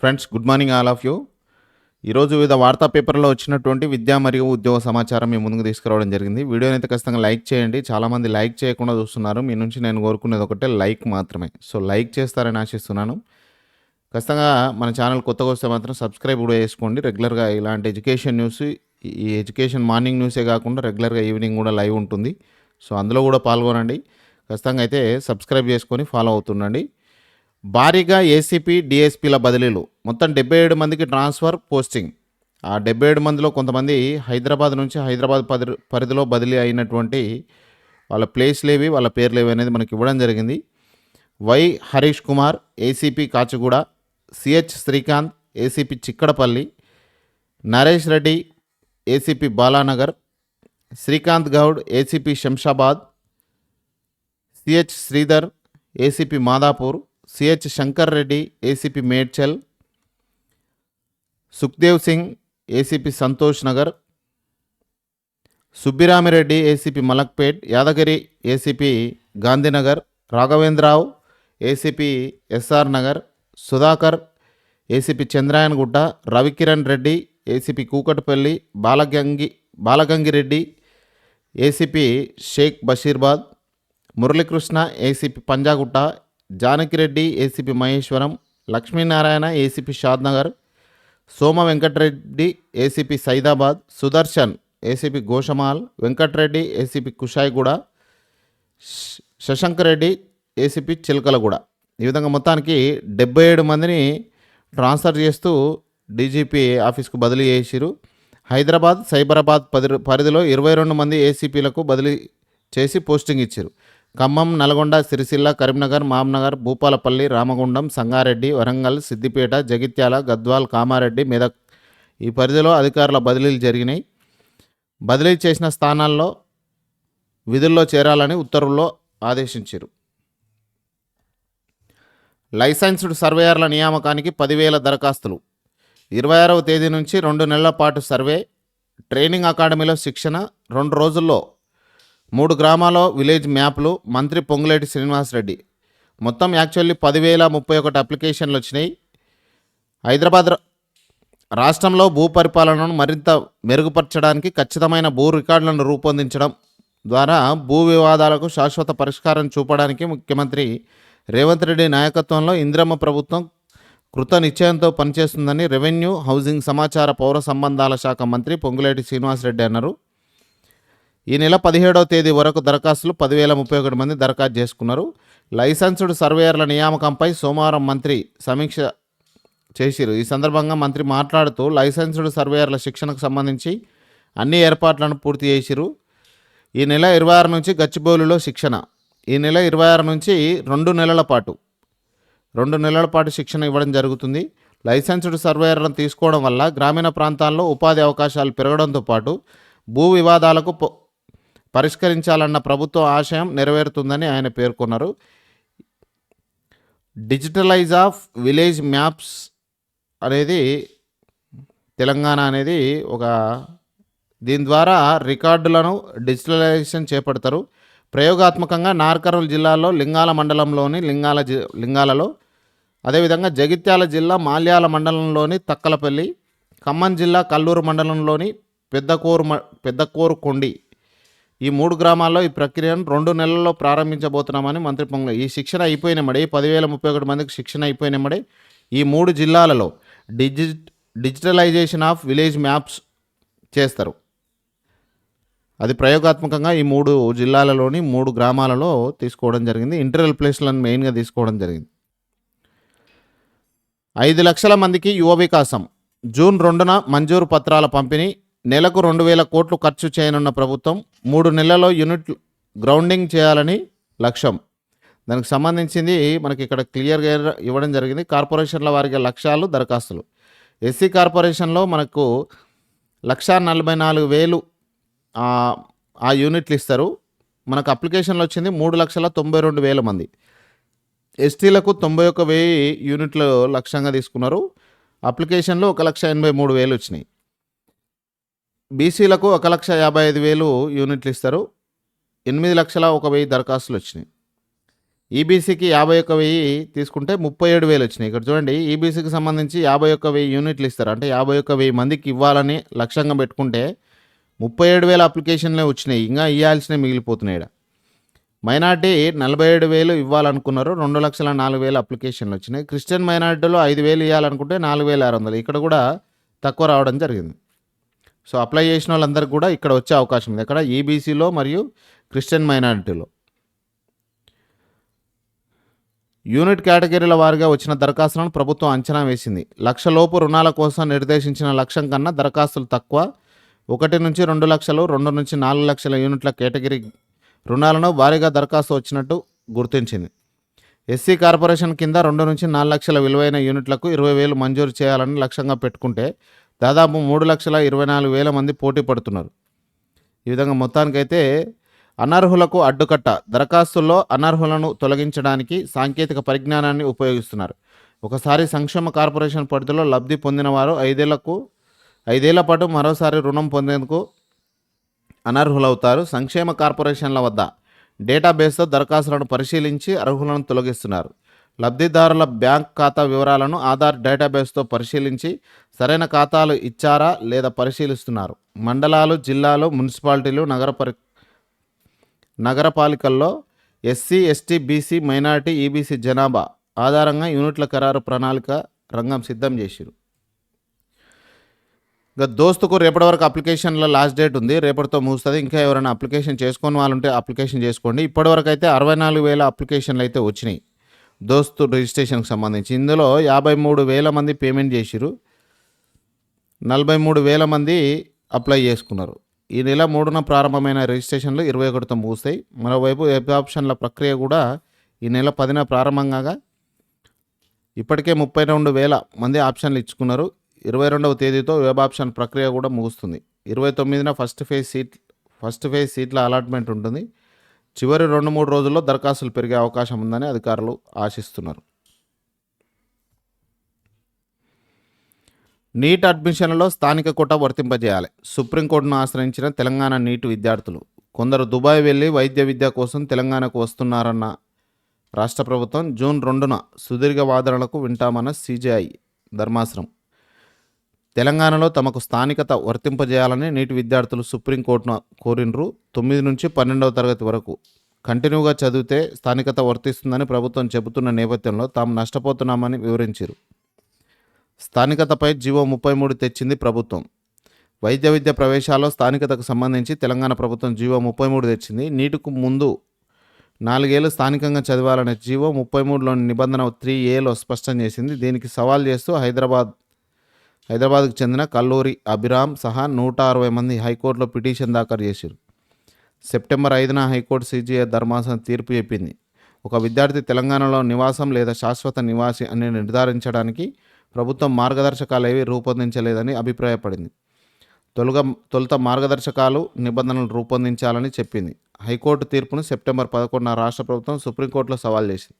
Friends good morning all of you ఈరోజు వివిధ వార్తా పేపర్లో వచ్చినటువంటి విద్యా మరియు ఉద్యోగ సమాచారం మీ ముందుకు తీసుకురావడం జరిగింది. వీడియోని అయితే ఖచ్చితంగా లైక్ చేయండి. చాలామంది లైక్ చేయకుండా చూస్తున్నారు. మీ నుంచి నేను కోరుకునేది ఒకటే లైక్ మాత్రమే. సో లైక్ చేస్తారని ఆశిస్తున్నాను. ఖచ్చితంగా మన ఛానల్ కొత్తగా వస్తే మాత్రం సబ్స్క్రైబ్ కూడా చేసుకోండి. రెగ్యులర్గా ఇలాంటి ఎడ్యుకేషన్ న్యూస్ ఈ ఎడ్యుకేషన్ మార్నింగ్ న్యూసే కాకుండా రెగ్యులర్గా ఈవినింగ్ కూడా లైవ్ ఉంటుంది. సో అందులో కూడా పాల్గొనండి. ఖచ్చితంగా అయితే సబ్స్క్రైబ్ చేసుకొని ఫాలో అవుతుండండి. భారీగా ఏసీపీ డిఎస్పీల బదిలీలు. మొత్తం డెబ్బై ఏడు మందికి ట్రాన్స్ఫర్ పోస్టింగ్. ఆ డెబ్బై ఏడు మందిలో కొంతమంది హైదరాబాద్ నుంచి హైదరాబాద్ పది పరిధిలో బదిలీ అయినటువంటి వాళ్ళ ప్లేస్ లేవి వాళ్ళ పేర్లేవి అనేది మనకి ఇవ్వడం జరిగింది. Y Harish Kumar ACP Kachiguda CH Srikanth ACP Chikkadpally Naresh Reddy ACP Balanagar Srikanth Goud ACP Shamshabad CH Sridhar ACP Madhapur CH Shankar Reddy ACP Medchal Sukhdev Singh ACP Santosh Nagar Subbirami Reddy ACP Malakpet Yadagiri ACP Gandhinagar Raghavendra Rao ACP SR Nagar Sudhakar ACP Chandrayangutta Ravikiran Reddy ACP Kukatpally Balagangi Balagangi Reddy ACP Sheikh Basheerbad Muralikrishna ACP Panjagutta Janaki Reddy ACP Maheshwaram Lakshminarayana ACP Shadnagar Soma Venkata Reddy ACP Saidabad Sudarshan ACP Goshamahal Venkata Reddy ACP Kushaiguda శ- Reddy ACP Chilakalguda. ఈ విధంగా మొత్తానికి డెబ్బై ఏడు మందిని transfer చేస్తూ DGP ఆఫీస్కు బదిలీ చేసిరు హైదరాబాద్ సైబరాబాద్ పరిధిలో ఇరవై రెండు మంది ఏసీపీలకు బదిలీ చేసి పోస్టింగ్ ఇచ్చారు ఖమ్మం నల్గొండ సిరిసిల్ల కరీంనగర్ మామ్నగర్ భూపాలపల్లి రామగుండం సంగారెడ్డి వరంగల్ సిద్దిపేట జగిత్యాల గద్వాల్ కామారెడ్డి మెదక్ ఈ పరిధిలో అధికారుల బదిలీలు జరిగినాయి. బదిలీ చేసిన స్థానాల్లో విధుల్లో చేరాలని ఉత్తర్వుల్లో ఆదేశించారు. లైసెన్స్డ్ సర్వేయర్ల నియామకానికి పదివేల దరఖాస్తులు. ఇరవై ఆరవ తేదీ నుంచి రెండు నెలల పాటు సర్వే ట్రైనింగ్ అకాడమీలో శిక్షణ రెండు రోజుల్లో మూడు గ్రామాల్లో విలేజ్ మ్యాప్లు మంత్రి పొంగులేటి శ్రీనివాసరెడ్డి. మొత్తం యాక్చువల్లీ పదివేల ముప్పై ఒకటి అప్లికేషన్లు వచ్చినాయి. హైదరాబాద్ రాష్ట్రంలో భూ పరిపాలనను మరింత మెరుగుపరచడానికి ఖచ్చితమైన భూ రికార్డులను రూపొందించడం ద్వారా భూ వివాదాలకు శాశ్వత పరిష్కారం చూపడానికి ముఖ్యమంత్రి రేవంత్ రెడ్డి నాయకత్వంలో ఇంద్రమ్మ ప్రభుత్వం కృత నిశ్చయంతో పనిచేస్తుందని రెవెన్యూ హౌసింగ్ సమాచార పౌర సంబంధాల శాఖ మంత్రి పొంగులేటి శ్రీనివాసరెడ్డి అన్నారు. ఈ నెల పదిహేడవ తేదీ వరకు దరఖాస్తులు పదివేల ముప్పై ఒకటి మంది దరఖాస్తు చేసుకున్నారు. లైసెన్స్డ్ సర్వేయర్ల నియామకంపై సోమవారం మంత్రి సమీక్ష చేసిరు. ఈ సందర్భంగా మంత్రి మాట్లాడుతూ లైసెన్స్డ్ సర్వేయర్ల శిక్షణకు సంబంధించి అన్ని ఏర్పాట్లను పూర్తి చేసిరు. ఈ నెల ఇరవై ఆరు నుంచి గచ్చిబౌలిలో శిక్షణ. ఈ నెల ఇరవై ఆరు నుంచి రెండు నెలల పాటు రెండు నెలల పాటు శిక్షణ ఇవ్వడం జరుగుతుంది. లైసెన్స్డ్ సర్వేయర్లను తీసుకోవడం వల్ల గ్రామీణ ప్రాంతాల్లో ఉపాధి అవకాశాలు పెరగడంతో పాటు భూ వివాదాలకు పరిష్కరించాలన్న ప్రభుత్వ ఆశయం నెరవేరుతుందని ఆయన పేర్కొన్నారు. డిజిటలైజ్ ఆఫ్ విలేజ్ మ్యాప్స్ అనేది తెలంగాణ అనేది ఒక దీని ద్వారా రికార్డులను డిజిటలైజేషన్ చేపడతారు. ప్రయోగాత్మకంగా నార్కర్నూలు జిల్లాలో లింగాల మండలంలోని లింగాల జి లింగాలలో అదేవిధంగా జగిత్యాల జిల్లా మాల్యాల మండలంలోని తక్కలపల్లి ఖమ్మం జిల్లా కల్లూరు మండలంలోని పెద్దకోరు మ పెద్దకోరు కొండి ఈ మూడు గ్రామాల్లో ఈ ప్రక్రియను రెండు నెలల్లో ప్రారంభించబోతున్నామని మంత్రి పొంగ ఈ శిక్షణ అయిపోయినమ్మడి పదివేల ముప్పై ఒకటి మందికి శిక్షణ అయిపోయినమ్మడి ఈ మూడు జిల్లాలలో డిజి డిజిటలైజేషన్ ఆఫ్ విలేజ్ మ్యాప్స్ చేస్తారు. అది ప్రయోగాత్మకంగా ఈ మూడు జిల్లాలలోని మూడు గ్రామాలలో తీసుకోవడం జరిగింది. ఇంటర్వెల్ ప్లేస్లను మెయిన్గా తీసుకోవడం జరిగింది. ఐదు లక్షల మందికి యువ వికాసం. జూన్ రెండున మంజూరు పత్రాల పంపిణీ నెలకు రెండు వేల కోట్లు ఖర్చు చేయనున్న ప్రభుత్వం మూడు నెలల్లో యూనిట్ గ్రౌండింగ్ చేయాలని లక్ష్యం. దానికి సంబంధించింది మనకి ఇక్కడ క్లియర్గా ఇవ్వడం జరిగింది. కార్పొరేషన్ల వారికి లక్ష్యాలు దరఖాస్తులు. ఎస్సీ కార్పొరేషన్లో మనకు లక్షా నలభై నాలుగు వేలు ఆ, యూనిట్లు ఇస్తారు. మనకు అప్లికేషన్లు వచ్చింది మూడు లక్షల తొంభై రెండు వేల మంది. ఎస్టీలకు తొంభై ఒక వెయ్యి యూనిట్లు లక్ష్యంగా తీసుకున్నారు. అప్లికేషన్లు ఒక లక్ష ఎనభై మూడు వేలు వచ్చినాయి. బీసీలకు ఒక లక్ష యాభై ఐదు వేలు యూనిట్లు ఇస్తారు. ఎనిమిది లక్షల ఒక వెయ్యి దరఖాస్తులు వచ్చినాయి. ఈబీసీకి యాభై ఒక్క వెయ్యి తీసుకుంటే ముప్పై ఏడు వేలు వచ్చినాయి. ఇక్కడ చూడండి ఈబీసీకి సంబంధించి యాభై ఒక్క వెయ్యి యూనిట్లు ఇస్తారు. అంటే యాభై ఒక్క వెయ్యి మందికి ఇవ్వాలని లక్ష్యంగా పెట్టుకుంటే ముప్పై ఏడు వేల అప్లికేషన్లే వచ్చినాయి. ఇంకా ఇవ్వాల్సినవి మిగిలిపోతున్నాయి ఈడ. మైనార్టీ నలభై ఏడు వేలు ఇవ్వాలనుకున్నారు. రెండు లక్షల నాలుగు వేల అప్లికేషన్లు వచ్చినాయి. క్రిస్టియన్ మైనార్టీలో ఐదు వేలు ఇవ్వాలనుకుంటే నాలుగు వేల ఆరు వందలు. ఇక్కడ కూడా తక్కువ రావడం జరిగింది. సో అప్లై చేసిన వాళ్ళందరికీ కూడా ఇక్కడ వచ్చే అవకాశం ఉంది. ఇక్కడ ఈబీసీలో మరియు క్రిస్టియన్ మైనారిటీలో యూనిట్ కేటగిరీల వారిగా వచ్చిన దరఖాస్తులను ప్రభుత్వం అంచనా వేసింది. లక్షలోపు రుణాల కోసం నిర్దేశించిన లక్ష్యం కన్నా దరఖాస్తులు తక్కువ. ఒకటి నుంచి రెండు లక్షలు రెండు నుంచి నాలుగు లక్షల యూనిట్ల కేటగిరీ రుణాలను భారీగా దరఖాస్తు వచ్చినట్టు గుర్తించింది. ఎస్సీ కార్పొరేషన్ కింద రెండు నుంచి నాలుగు లక్షల విలువైన యూనిట్లకు ఇరవై వేలు మంజూరు చేయాలని లక్ష్యంగా పెట్టుకుంటే దాదాపు మూడు లక్షల ఇరవై నాలుగు వేల మంది పోటీ పడుతున్నారు. ఈ విధంగా మొత్తానికైతే అనర్హులకు అడ్డుకట్ట దరఖాస్తుల్లో అనర్హులను తొలగించడానికి సాంకేతిక పరిజ్ఞానాన్ని ఉపయోగిస్తున్నారు. ఒకసారి సంక్షేమ కార్పొరేషన్ పరిధిలో లబ్ధి పొందిన వారు ఐదేళ్ళకు ఐదేళ్ళ పాటు మరోసారి రుణం పొందేందుకు అనర్హులవుతారు. సంక్షేమ కార్పొరేషన్ల వద్ద డేటాబేస్తో దరఖాస్తులను పరిశీలించి అర్హులను తొలగిస్తున్నారు. లబ్ధిదారుల బ్యాంక్ ఖాతా వివరాలను ఆధార్ డేటాబేస్తో పరిశీలించి సరైన ఖాతాలు ఇచ్చారా లేదా పరిశీలిస్తున్నారు. మండలాలు జిల్లాలు మున్సిపాలిటీలు నగర పరి నగరపాలికల్లో SC ST BC minority EBC జనాభా ఆధారంగా యూనిట్ల ఖరారు ప్రణాళిక రంగం సిద్ధం చేసిరు. ఇంకా దోస్తుకు రేపటి వరకు అప్లికేషన్ల లాస్ట్ డేట్ ఉంది. రేపటితో ముగుస్తుంది. ఇంకా ఎవరైనా అప్లికేషన్ చేసుకొని వాళ్ళు ఉంటే అప్లికేషన్ చేసుకోండి. ఇప్పటివరకు అయితే అరవై నాలుగు వేల అప్లికేషన్లు అయితే వచ్చినాయి. దోస్తు రిజిస్ట్రేషన్కి సంబంధించి. ఇందులో యాభై మూడు వేల మంది పేమెంట్ చేసిరు నలభై మూడు వేల మంది అప్లై చేసుకున్నారు. ఈ నెల మూడున ప్రారంభమైన రిజిస్ట్రేషన్లు ఇరవై ఒకటితో ముగుస్తాయి. మరోవైపు వెబ్ ఆప్షన్ల ప్రక్రియ కూడా ఈ నెల పదిన ప్రారంభంగా ఇప్పటికే ముప్పై రెండు వేల మంది ఆప్షన్లు ఇచ్చుకున్నారు. ఇరవై రెండవ తేదీతో వెబ్ ఆప్షన్ ప్రక్రియ కూడా ముగుస్తుంది. ఇరవై తొమ్మిదిన first phase seat first phase సీట్ల అలాట్మెంట్ ఉంటుంది. చివరి రెండు మూడు రోజుల్లో దరఖాస్తులు పెరిగే అవకాశం ఉందని అధికారులు ఆశిస్తున్నారు. నీట్ అడ్మిషన్లలో స్థానిక కోట వర్తింపజేయాలి. సుప్రీంకోర్టును ఆశ్రయించిన తెలంగాణ నీట్ విద్యార్థులు కొందరు దుబాయ్ వెళ్ళి వైద్య విద్య కోసం తెలంగాణకు వస్తున్నారన్న రాష్ట్ర ప్రభుత్వం జూన్ రెండున సుదీర్ఘ వాదనలకు వింటామన్న సిజేఐ ధర్మాసనం. తెలంగాణలో తమకు స్థానికత వర్తింపజేయాలని నీటి విద్యార్థులు సుప్రీంకోర్టును కోరినరు తొమ్మిది నుంచి పన్నెండవ తరగతి వరకు కంటిన్యూగా చదివితే స్థానికత వర్తిస్తుందని ప్రభుత్వం చెబుతున్న నేపథ్యంలో తాము నష్టపోతున్నామని వివరించారు స్థానికతపై జీవో ముప్పై మూడు తెచ్చింది ప్రభుత్వం. వైద్య విద్య ప్రవేశాల్లో స్థానికతకు సంబంధించి తెలంగాణ ప్రభుత్వం జీవో ముప్పై మూడు తెచ్చింది. నీటికు ముందు నాలుగేళ్ళు స్థానికంగా చదవాలనే జీవో ముప్పై మూడులోని నిబంధన త్రీ ఏలో స్పష్టం చేసింది. దీనికి సవాల్ చేస్తూ హైదరాబాద్ హైదరాబాద్కు చెందిన కల్లూరి అభిరామ్ సహా నూట అరవై మంది హైకోర్టులో పిటిషన్ దాఖలు చేశారు. సెప్టెంబర్ ఐదున హైకోర్టు సీజీఐ ధర్మాసనం తీర్పు చెప్పింది. ఒక విద్యార్థి తెలంగాణలో నివాసం లేదా శాశ్వత నివాసి అని నిర్ధారించడానికి ప్రభుత్వం మార్గదర్శకాలు ఏవి రూపొందించలేదని అభిప్రాయపడింది. తొలగ తొలుత మార్గదర్శకాలు నిబంధనలు రూపొందించాలని చెప్పింది. హైకోర్టు తీర్పును సెప్టెంబర్ పదకొండున రాష్ట్ర ప్రభుత్వం సుప్రీంకోర్టులో సవాల్ చేసింది.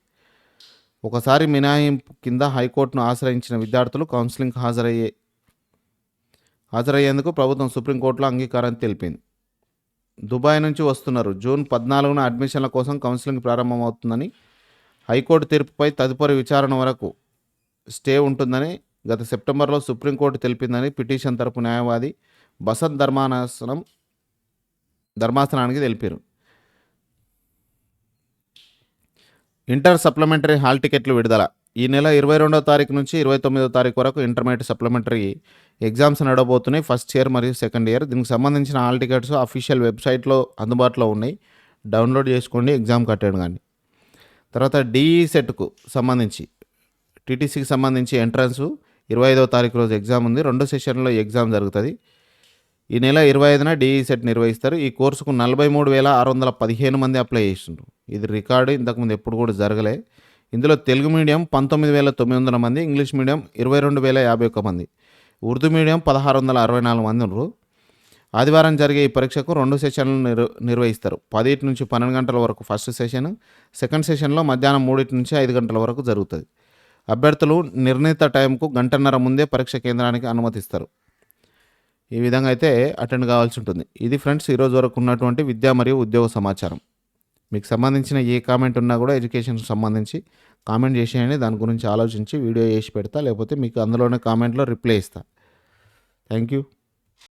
ఒకసారి మినహాయింపు కింద హైకోర్టును ఆశ్రయించిన విద్యార్థులు కౌన్సిలింగ్ హాజరయ్యే హాజరయ్యేందుకు ప్రభుత్వం సుప్రీంకోర్టులో అంగీకారం తెలిపింది. దుబాయ్ నుంచి వస్తున్నారు. జూన్ పద్నాలుగున అడ్మిషన్ల కోసం కౌన్సిలింగ్ ప్రారంభమవుతుందని హైకోర్టు తీర్పుపై తదుపరి విచారణ వరకు స్టే ఉంటుందని గత సెప్టెంబర్లో సుప్రీంకోర్టు తెలిపిందని పిటిషన్ తరపు న్యాయవాది బసంత్ ధర్మాసనం ధర్మాసనానికి తెలిపారు. ఇంటర్ సప్లిమెంటరీ హాల్ టికెట్లు విడుదల. ఈ నెల ఇరవై రెండవ తారీఖు నుంచి ఇరవై తొమ్మిదో తారీఖు వరకు ఇంటర్మీడియట్ సప్లిమెంటరీ ఎగ్జామ్స్ నడవబోతున్నాయి ఫస్ట్ ఇయర్ మరియు సెకండ్ ఇయర్. దీనికి సంబంధించిన హాల్ టికెట్స్ అఫీషియల్ వెబ్సైట్లో అందుబాటులో ఉన్నాయి. డౌన్లోడ్ చేసుకోండి ఎగ్జామ్ కట్టండి కానీ. తర్వాత డిఈ సెట్కు సంబంధించి టీటీసీకి సంబంధించి ఎంట్రన్స్. ఇరవై ఐదో తారీఖు రోజు ఎగ్జామ్ ఉంది. రెండు సెషన్లో ఎగ్జామ్ జరుగుతుంది. ఈ నెల ఇరవై ఐదున డిఈ సెట్ నిర్వహిస్తారు. ఈ కోర్సుకు నలభై మూడు వేల ఆరు వందల పదిహేను మంది అప్లై చేసిండ్రు. ఇది రికార్డు ఇంతకుముందు ఎప్పుడు కూడా జరగలే. ఇందులో తెలుగు మీడియం పంతొమ్మిది వేల తొమ్మిది వందల మంది ఇంగ్లీష్ మీడియం ఇరవై రెండు వేల యాభై ఒక్క మంది ఉర్దూ మీడియం పదహారు వందల అరవై నాలుగు మంది ఉన్నారు ఆదివారం జరిగే ఈ పరీక్షకు రెండు సెషన్లు నిర్ నిర్వహిస్తారు. పదిటి నుంచి పన్నెండు గంటల వరకు ఫస్ట్ సెషన్ సెకండ్ సెషన్లో మధ్యాహ్నం మూడింటి నుంచి ఐదు గంటల వరకు జరుగుతుంది. అభ్యర్థులు నిర్ణీత టైంకు గంటన్నర ముందే పరీక్ష కేంద్రానికి అనుమతిస్తారు. ఈ విధంగా అయితే అటెండ్ కావాల్సి ఉంటుంది. ఇది ఫ్రెండ్స్ ఈరోజు వరకు ఉన్నటువంటి విద్యా మరియు ఉద్యోగ సమాచారం. మీకు సంబంధించిన ఏ కామెంట్ ఉన్నా కూడా ఎడ్యుకేషన్కి సంబంధించి కామెంట్ చేసేయండి. దాని గురించి ఆలోచించి వీడియో చేసి పెడతా లేకపోతే మీకు అందులోనే కామెంట్లో రిప్లై ఇస్తా. Thank you.